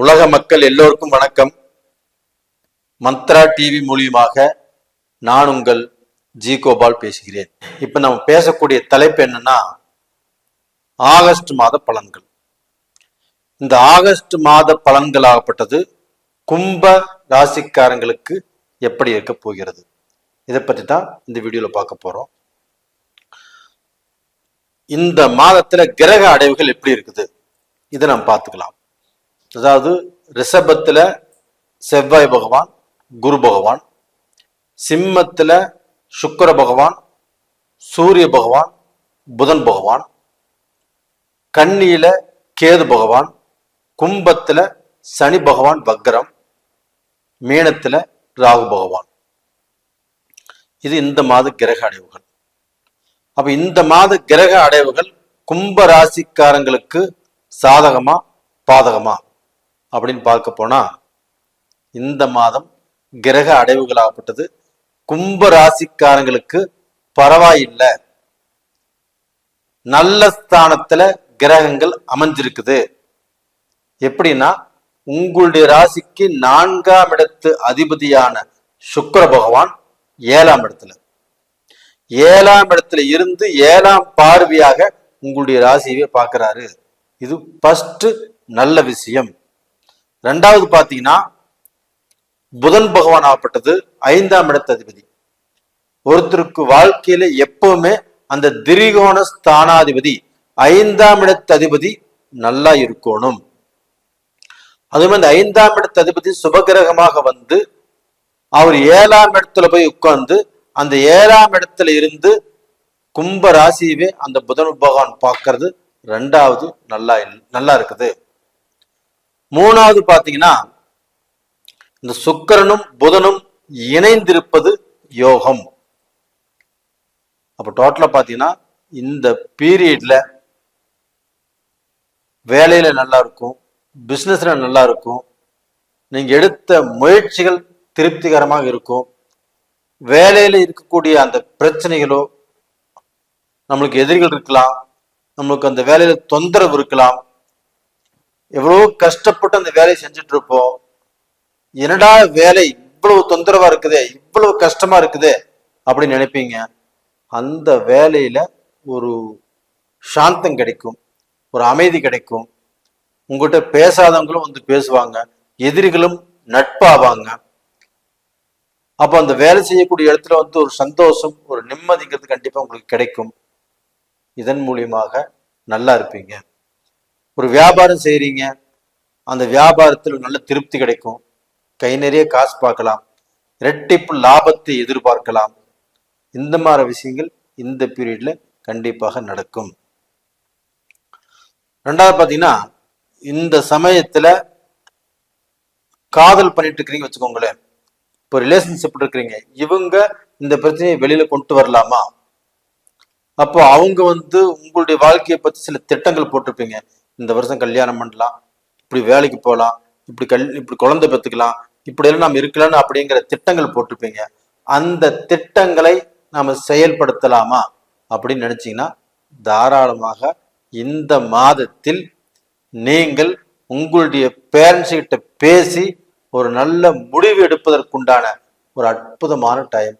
உலக மக்கள் எல்லோருக்கும் வணக்கம். மந்த்ரா டிவி மூலியமாக நான் உங்கள் ஜி கோபால் பேசுகிறேன். இப்ப நம்ம பேசக்கூடிய தலைப்பு என்னன்னா ஆகஸ்ட் மாத பலன்கள். இந்த ஆகஸ்ட் மாத பலன்களாகப்பட்டது கும்ப ராசிக்காரங்களுக்கு எப்படி இருக்க போகிறது? இதை பற்றி தான் இந்த வீடியோல பார்க்க போறோம். இந்த மாதத்துல கிரக அடைவுகள் எப்படி இருக்குது? இதை நம்ம பார்த்துக்கலாம். அதாவது ரிஷபத்தில் செவ்வாய் பகவான் குரு பகவான் சிம்மத்தில் சுக்கர பகவான் சூரிய பகவான் புதன் பகவான் கன்னியில் கேது பகவான் கும்பத்தில் சனி பகவான் வக்ரம் மீனத்தில் ராகு பகவான். இது இந்த மாத கிரக அடைவுகள். அப்போ இந்த மாத கிரக அடைவுகள் கும்ப ராசிக்காரங்களுக்கு சாதகமா பாதகமா? அப்படின்னு பார்க்க போனா இந்த மாதம் கிரக அடைவுகளாகப்பட்டது. கும்ப ராசிக்காரங்களுக்கு பரவாயில்லை. நல்ல ஸ்தானத்துல கிரகங்கள் அமைஞ்சிருக்குது. எப்படின்னா உங்களுடைய ராசிக்கு நான்காம் இடத்து அதிபதியான சுக்கர பகவான் ஏழாம் இடத்துல. ஏழாம் இடத்துல இருந்து ஏழாம் பார்வையாக உங்களுடைய ராசியவே பார்க்கிறாரு. இது ஃபஸ்ட்டு நல்ல விஷயம். ரெண்டாவது பார்த்தீங்கன்னா புதன் பகவான் ஆகப்பட்டது ஐந்தாம் இடத்து அதிபதி ஒருத்தருக்கு வாழ்க்கையில எப்பவுமே அந்த திரிகோண ஸ்தானாதிபதி ஐந்தாம் இடத்து அதிபதி நல்லா இருக்கணும். அதுவும் அந்த ஐந்தாம் இடத்து அதிபதி சுபகிரகமாக வந்து அவர் ஏழாம் இடத்துல போய் உட்கார்ந்து அந்த ஏழாம் இடத்துல இருந்து கும்ப ராசியவே அந்த புதன் பகவான் பார்க்கறது ரெண்டாவது நல்லா நல்லா இருக்குது. மூணாவது பாத்தீங்கன்னா இந்த சுக்கரனும் புதனும் இணைந்திருப்பது யோகம். அப்ப டோட்டலா பாத்தீங்கன்னா இந்த பீரியட்ல வேலையில நல்லா இருக்கும் பிசினஸ்ல நல்லா இருக்கும் நீங்க எடுத்த முயற்சிகள் திருப்திகரமாக இருக்கும். வேலையில இருக்கக்கூடிய அந்த பிரச்சனைகளோ நம்மளுக்கு எதிரிகள் இருக்கலாம் நம்மளுக்கு அந்த வேலையில தொந்தரவு இருக்கலாம் எவ்வளோ கஷ்டப்பட்டு அந்த வேலையை செஞ்சுட்டு இருப்போம் என்னடா வேலை இவ்வளவு தொந்தரவா இருக்குதே இவ்வளவு கஷ்டமா இருக்குதே அப்படின்னு நினைப்பீங்க. அந்த வேலையில ஒரு சாந்தம் கிடைக்கும் ஒரு அமைதி கிடைக்கும். உங்ககிட்ட பேசாதவங்களும் வந்து பேசுவாங்க எதிரிகளும் நட்பாவாங்க. அப்போ அந்த வேலை செய்யக்கூடிய இடத்துல வந்து ஒரு சந்தோஷம் ஒரு நிம்மதிங்கிறது கண்டிப்பாக உங்களுக்கு கிடைக்கும். இதன் மூலியமாக நல்லா இருப்பீங்க. ஒரு வியாபாரம் செய்கிறீங்க அந்த வியாபாரத்தில் நல்ல திருப்தி கிடைக்கும். கை நிறைய காசு பார்க்கலாம். இரட்டிப்பு லாபத்தை எதிர்பார்க்கலாம். இந்த மாதிரி விஷயங்கள் இந்த பீரியட்ல கண்டிப்பாக நடக்கும். ரெண்டாவது பாத்தீங்கன்னா இந்த சமயத்துல காதல் பண்ணிட்டு இருக்கிறீங்க வச்சுக்கோங்களேன். இப்போ ரிலேஷன்ஷிப் இருக்கிறீங்க. இவங்க இந்த பிரச்சனையை வெளியில கொண்டு வரலாமா? அப்போ அவங்க வந்து உங்களுடைய வாழ்க்கையை பத்தி சில திட்டங்கள் போட்டிருப்பீங்க. இந்த வருஷம் கல்யாணம் பண்ணலாம் இப்படி வேலைக்கு போகலாம் இப்படி கல் இப்படி குழந்தை பெற்றுக்கலாம் இப்படியெல்லாம் நாம் இருக்கலாம்னு அப்படிங்கிற திட்டங்கள் போட்டிருப்பீங்க. அந்த திட்டங்களை நாம் செயல்படுத்தலாமா அப்படின்னு நினச்சிங்கன்னா தாராளமாக இந்த மாதத்தில் நீங்கள் உங்களுடைய பேரண்ட்ஸ் கிட்ட பேசி ஒரு நல்ல முடிவு எடுப்பதற்குண்டான ஒரு அற்புதமான டைம்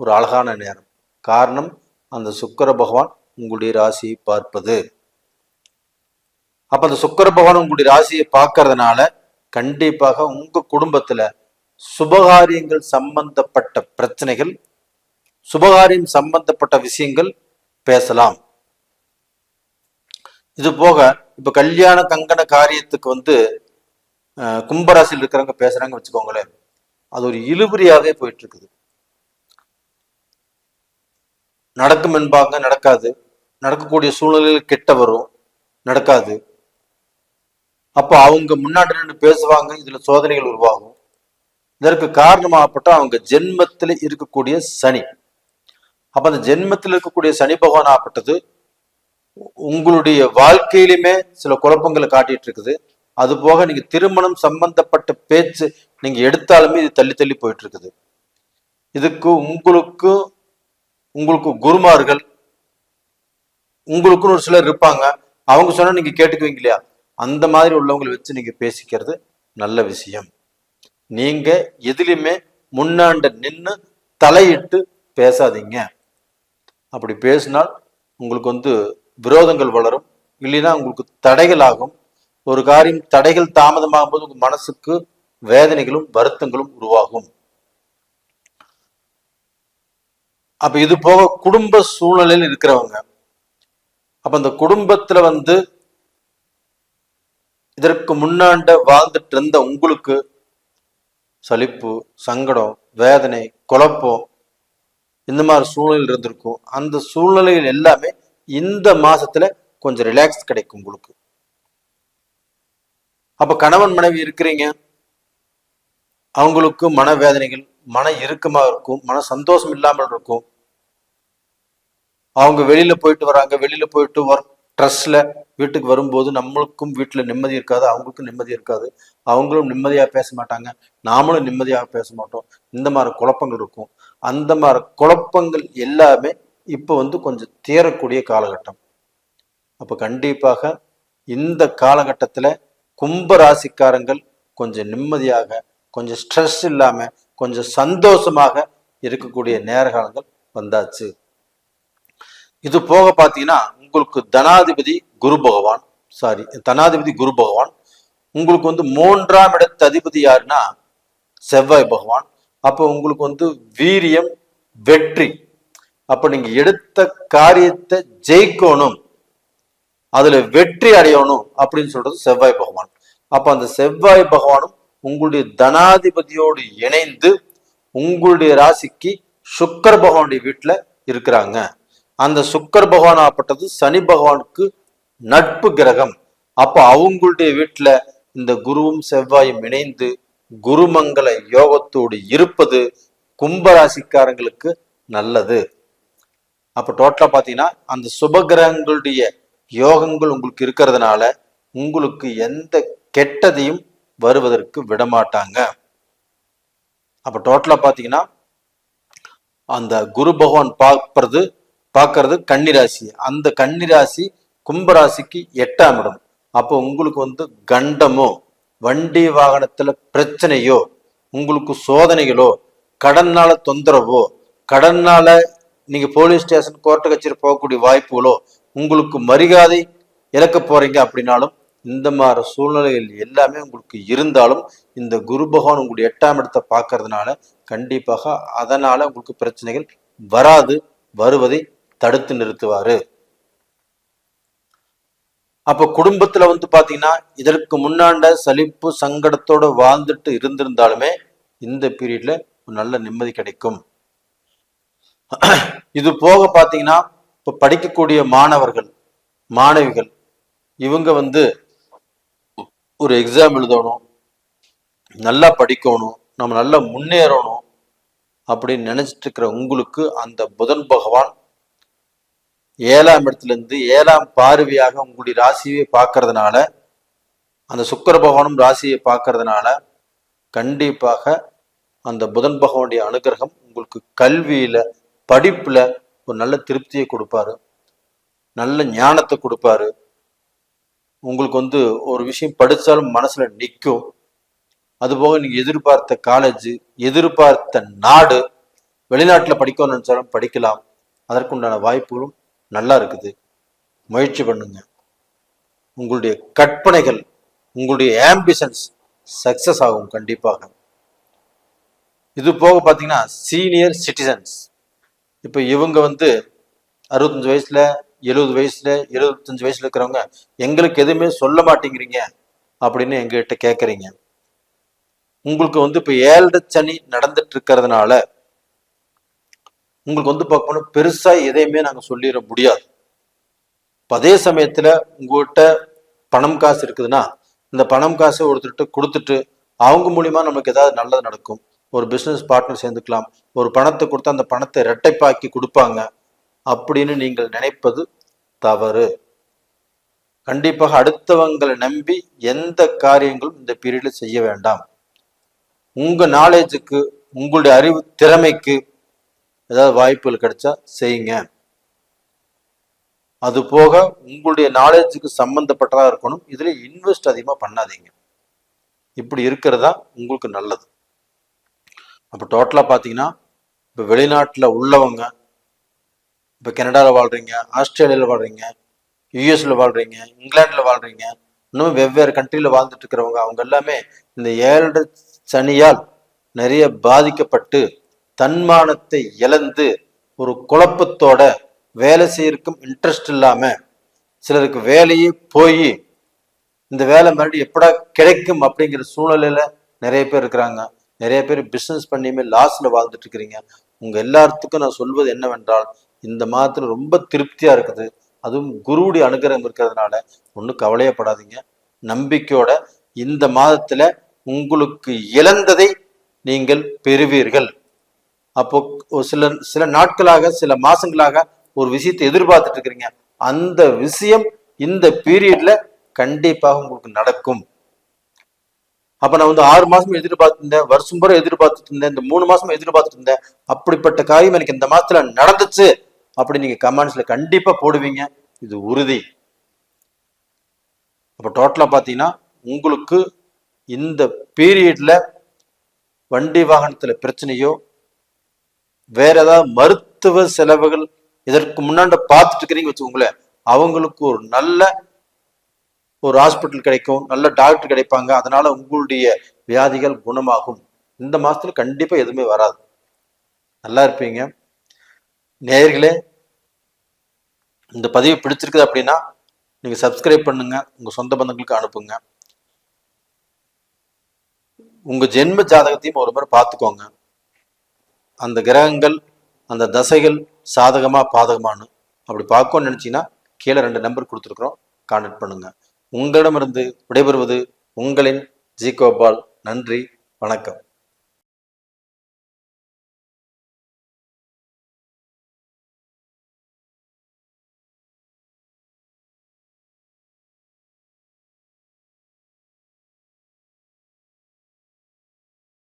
ஒரு அழகான நேரம். காரணம் அந்த சுக்கர பகவான் உங்களுடைய ராசியை பார்ப்பது. அப்ப அந்த சுக்கர பகவான் உங்களுடைய ராசியை பார்க்கறதுனால கண்டிப்பாக உங்க குடும்பத்துல சுபகாரியங்கள் சம்பந்தப்பட்ட பிரச்சனைகள் சுபகாரியம் சம்பந்தப்பட்ட விஷயங்கள் பேசலாம். இது போக இப்ப கல்யாண கங்கண காரியத்துக்கு வந்து கும்பராசியில் இருக்கிறவங்க பேசுறாங்க வச்சுக்கோங்களேன். அது ஒரு இழுபறியாவே போயிட்டு இருக்குது நடக்கும் என்பாங்க நடக்காது. நடக்கக்கூடிய சூழ்நிலைகள் கெட்ட வரும் நடக்காது. அப்போ அவங்க முன்னாடி நின்று பேசுவாங்க இதுல சோதனைகள் உருவாகும். இதற்கு காரணமாகப்பட்ட அவங்க ஜென்மத்தில் இருக்கக்கூடிய சனி. அப்ப அந்த ஜென்மத்தில் இருக்கக்கூடிய சனி பகவான் ஆகப்பட்டது உங்களுடைய வாழ்க்கையிலுமே சில குழப்பங்களை காட்டிட்டு இருக்குது. அது போக நீங்க திருமணம் சம்பந்தப்பட்ட பேச்சு நீங்க எடுத்தாலுமே இது தள்ளி தள்ளி போயிட்டு இருக்குது. இதுக்கு உங்களுக்கு உங்களுக்கு குருமார்கள் உங்களுக்குன்னு ஒரு சிலர் இருப்பாங்க. அவங்க சொன்னா நீங்க கேட்டுக்குவீங்க இல்லையா? அந்த மாதிரி உள்ளவங்களை வச்சு நீங்க பேசிக்கிறது நல்ல விஷயம். நீங்க எதுலையுமே முன்னாண்ட நின்று தலையிட்டு பேசாதீங்க. அப்படி பேசினால் உங்களுக்கு வந்து விரோதங்கள் வளரும். இல்லைன்னா உங்களுக்கு தடைகள் ஆகும் ஒரு காரியம் தடைகள் தாமதமாகும் போது உங்கள் மனசுக்கு வேதனைகளும் வருத்தங்களும் உருவாகும். அப்ப இது போக குடும்ப சூழ்நிலையில் இருக்கிறவங்க. அப்ப அந்த குடும்பத்துல வந்து இதற்கு முன்னாண்ட வாழ்ந்துட்டு இருந்த உங்களுக்கு சலிப்பு சங்கடம் வேதனை குழப்பம் இந்த மாதிரி சூழ்நிலை இருந்திருக்கும். அந்த சூழ்நிலைகள் எல்லாமே இந்த மாசத்துல கொஞ்சம் ரிலாக்ஸ் கிடைக்கும் உங்களுக்கு. அப்ப கணவன் மனைவி இருக்கிறீங்க. அவங்களுக்கு மனவேதனைகள் மன இறுக்கமா இருக்கும் மன சந்தோஷம் இல்லாமல் இருக்கும். அவங்க வெளியில போயிட்டு வராங்க வெளியில போயிட்டு ஒர்க் ட்ரெஸ்ல வீட்டுக்கு வரும்போது நம்மளுக்கும் வீட்டுல நிம்மதி இருக்காது அவங்களுக்கும் நிம்மதி இருக்காது. அவங்களும் நிம்மதியா பேச மாட்டாங்க. நாமளும் நிம்மதியாக பேச மாட்டோம். இந்த மாதிரி குழப்பங்கள் இருக்கும். அந்த மாதிரி குழப்பங்கள் எல்லாமே இப்போ வந்து கொஞ்சம் தீரக்கூடிய காலகட்டம். அப்போ கண்டிப்பாக இந்த காலகட்டத்துல கும்ப ராசிக்காரங்கள் கொஞ்சம் நிம்மதியாக கொஞ்சம் ஸ்ட்ரெஸ் இல்லாம கொஞ்சம் சந்தோஷமாக இருக்கக்கூடிய நேரகாலங்கள் வந்தாச்சு. இது போக பார்த்தீங்கன்னா உங்களுக்கு தனாதிபதி குரு பகவான் சாரி தனாதிபதி குரு பகவான். உங்களுக்கு வந்து மூன்றாம் இடத்து அதிபதி யாருன்னா செவ்வாய் பகவான். அப்போ உங்களுக்கு வந்து வீரியம் வெற்றி. அப்போ நீங்க எடுத்த காரியத்தை ஜெயிக்கணும். அதுல வெற்றி அடையணும் அப்படின்னு சொல்றது செவ்வாய் பகவான். அப்போ அந்த செவ்வாய் பகவானும் உங்களுடைய தனாதிபதியோடு இணைந்து உங்களுடைய ராசிக்கு சுக்கர பகவானுடைய வீட்டுல இருக்கிறாங்க. அந்த சுக்கர் பகவான் ஆப்பட்டது சனி பகவானுக்கு நட்பு கிரகம். அப்போ அவங்களுடைய வீட்டில் இந்த குருவும் செவ்வாயும் இணைந்து குருமங்கள யோகத்தோடு இருப்பது கும்பராசிக்காரங்களுக்கு நல்லது. அப்போ டோட்டலா பார்த்தீங்கன்னா அந்த சுபகிரகங்களுடைய யோகங்கள் உங்களுக்கு இருக்கிறதுனால உங்களுக்கு எந்த கெட்டதையும் வருவதற்கு விடமாட்டாங்க. அப்போ டோட்டலா பார்த்தீங்கன்னா அந்த குரு பகவான் பார்ப்பது பார்க்கறது கன்னிராசி. அந்த கன்னிராசி கும்பராசிக்கு எட்டாம் இடம். அப்போ உங்களுக்கு வந்து கண்டமோ வண்டி வாகனத்துல பிரச்சனையோ உங்களுக்கு சோதனைகளோ கடன்னால தொந்தரவோ கடன்னால நீங்க போலீஸ் ஸ்டேஷன் கோர்ட்டு கச்சேரி போகக்கூடிய வாய்ப்புகளோ உங்களுக்கு மரியாதை இழக்க போறீங்க அப்படின்னாலும் இந்த மாதிரி சூழ்நிலைகள் எல்லாமே உங்களுக்கு இருந்தாலும் இந்த குரு பகவான் உங்களுடைய எட்டாம் இடத்தை பார்க்கறதுனால கண்டிப்பாக அதனால உங்களுக்கு பிரச்சனைகள் வராது வருவதை தடுத்து நிறுத்துவாரு. அப்ப குடும்பத்துல வந்து பாத்தீங்கன்னா இதற்கு முன்னாண்ட சலிப்பு சங்கடத்தோட வாழ்ந்துட்டு இருந்திருந்தாலுமே இந்த பீரியட்ல நல்ல நிம்மதி கிடைக்கும். இது போக பாத்தீங்கன்னா இப்ப படிக்கக்கூடிய மாணவர்கள் மாணவிகள் இவங்க வந்து ஒரு எக்ஸாம் எழுதணும் நல்லா படிக்கணும் நம்ம நல்லா முன்னேறணும் அப்படின்னு நினைச்சிட்டு இருக்கிற உங்களுக்கு அந்த புதன் பகவான் ஏழாம் இடத்துல இருந்து ஏழாம் பார்வையாக உங்களுடைய ராசியை பார்க்கறதுனால அந்த சுக்கர பகவானும் ராசியை பார்க்கறதுனால கண்டிப்பாக அந்த புதன் பகவானுடைய அனுகிரகம் உங்களுக்கு கல்வியில படிப்புல ஒரு நல்ல திருப்தியை கொடுப்பாரு. நல்ல ஞானத்தை கொடுப்பாரு. உங்களுக்கு வந்து ஒரு விஷயம் படித்தாலும் மனசுல நிற்கும் அதுபோக நீங்க எதிர்பார்த்த காலேஜ் எதிர்பார்த்த நாடு வெளிநாட்டில் படிக்கணும்னு நினைச்சாலும் படிக்கலாம். அதற்குண்டான வாய்ப்புகளும் நல்லா இருக்குது. முயற்சி பண்ணுங்க. உங்களுடைய கற்பனைகள் உங்களுடைய ஆம்பிஷன்ஸ் சக்சஸ் ஆகும் கண்டிப்பாக. இது போக பார்த்தீங்கன்னா சீனியர் சிட்டிசன்ஸ் இப்போ இவங்க வந்து அறுபத்தஞ்சு வயசுல எழுபது வயசுல எழுபத்தஞ்சு வயசுல இருக்கிறவங்க எங்களுக்கு எதுவுமே சொல்ல மாட்டேங்கிறீங்க அப்படின்னு எங்ககிட்ட கேட்குறீங்க. உங்களுக்கு வந்து இப்போ ஏழரை சனி நடந்துட்டு இருக்கிறதுனால உங்களுக்கு வந்து பார்க்கணும் பெருசா எதையுமே நாங்கள் சொல்லிட முடியாது. அதே சமயத்துல உங்கள்கிட்ட பணம் காசு இருக்குதுன்னா இந்த பணம் காசை ஒருத்தர்கிட்ட கொடுத்துட்டு அவங்க மூலியமா நமக்கு ஏதாவது நல்லது நடக்கும். ஒரு பிசினஸ் பார்ட்னர் சேர்ந்துக்கலாம். ஒரு பணத்தை கொடுத்தா அந்த பணத்தை இரட்டைப்பாக்கி கொடுப்பாங்க. அப்படின்னு நீங்கள் நினைப்பது தவறு. கண்டிப்பாக அடுத்தவங்களை நம்பி எந்த காரியங்களும் இந்த பீரியடில் செய்ய வேண்டாம். உங்கள் நாலேஜுக்கு உங்களுடைய அறிவு திறமைக்கு ஏதாவது வாய்ப்புகள் கிடைச்சா செய்யுங்க. அது போக உங்களுடைய நாலேஜுக்கு சம்மந்தப்பட்டதாக இருக்கணும். இதில் இன்வெஸ்ட் அதிகமாக பண்ணாதீங்க. இப்படி இருக்கிறது தான் உங்களுக்கு நல்லது. அப்போ டோட்டலாக பார்த்தீங்கன்னா இப்போ வெளிநாட்டில் உள்ளவங்க இப்போ கனடாவில் வாழ்கிறீங்க ஆஸ்திரேலியாவில் வாழ்கிறீங்க யூஎஸில் வாழ்கிறீங்க இங்கிலாண்டில் வாழ்கிறீங்க இன்னும் வெவ்வேறு கண்ட்ரியில் வாழ்ந்துட்டு இருக்கிறவங்க அவங்க எல்லாமே இந்த ஏழரை சனியால் நிறைய பாதிக்கப்பட்டு தன்மானத்தை இழந்து ஒரு குழப்பத்தோட வேலை செய்யறக்கும் இன்ட்ரெஸ்ட் இல்லாம சிலருக்கு வேலையே போய் இந்த வேலை மறுபடியும் எப்படா கிடைக்கும் அப்படிங்கிற சூழ்நிலையில நிறைய பேர் இருக்கிறாங்க. நிறைய பேர் பிசினஸ் பண்ணியுமே லாஸ்ல வாழ்ந்துட்டு இருக்கிறீங்க. உங்க எல்லாத்துக்கும் நான் சொல்வது என்னவென்றால் இந்த மாதத்துல ரொம்ப திருப்தியா இருக்குது. அதுவும் குருவுடைய அனுகிரகம் இருக்கிறதுனால ஒன்றும் கவலையப்படாதீங்க. நம்பிக்கையோட இந்த மாதத்துல உங்களுக்கு இழந்ததை நீங்கள் பெறுவீர்கள். அப்போ சில சில நாட்களாக சில மாசங்களாக ஒரு விஷயத்தை எதிர்பார்த்துட்டு இருக்கிறீங்க. அந்த விஷயம் இந்த பீரியட்ல கண்டிப்பாக உங்களுக்கு நடக்கும். அப்ப நான் வந்து ஆறு மாசம் எதிர்பார்த்துருந்தேன் வருஷம் பூரா எதிர்பார்த்துட்டு இருந்தேன் இந்த மூணு மாசம் எதிர்பார்த்துட்டு இருந்தேன். அப்படிப்பட்ட காரியம் எனக்கு இந்த மாசத்துல நடந்துச்சு அப்படி நீங்க கமெண்ட்ஸ்ல கண்டிப்பா போடுவீங்க. இது உறுதி. அப்ப டோட்டலா பாத்தீங்கன்னா உங்களுக்கு இந்த பீரியட்ல வண்டி வாகனத்துல பிரச்சனையோ வேற ஏதாவது மருத்துவ செலவுகள் இதற்கு முன்னாடி பார்த்துட்டு இருக்கிறீங்க வச்சுக்கோங்களேன் அவங்களுக்கு ஒரு நல்ல ஒரு ஹாஸ்பிட்டல் கிடைக்கும் நல்ல டாக்டர் கிடைப்பாங்க. அதனால உங்களுடைய வியாதிகள் குணமாகும். இந்த மாசத்துல கண்டிப்பா எதுவுமே வராது. நல்லா இருப்பீங்க. நேர்களே இந்த பதிவு பிடிச்சிருக்குது அப்படின்னா நீங்க சப்ஸ்கிரைப் பண்ணுங்க. உங்க சொந்த பந்தங்களுக்கு அனுப்புங்க. உங்க ஜென்ம ஜாதகத்தையும் ஒரு முறை பார்த்துக்கோங்க. அந்த கிரகங்கள் அந்த தசைகள் சாதகமாக பாதகமானு அப்படி பார்க்கணும்னு நினச்சிங்கன்னா கீழே ரெண்டு நம்பர் கொடுத்துருக்குறோம். கான்டாக்ட் பண்ணுங்கள் உங்களிடமிருந்து விடைபெறுவது உங்களின் ஜி கோபால் நன்றி. வணக்கம்.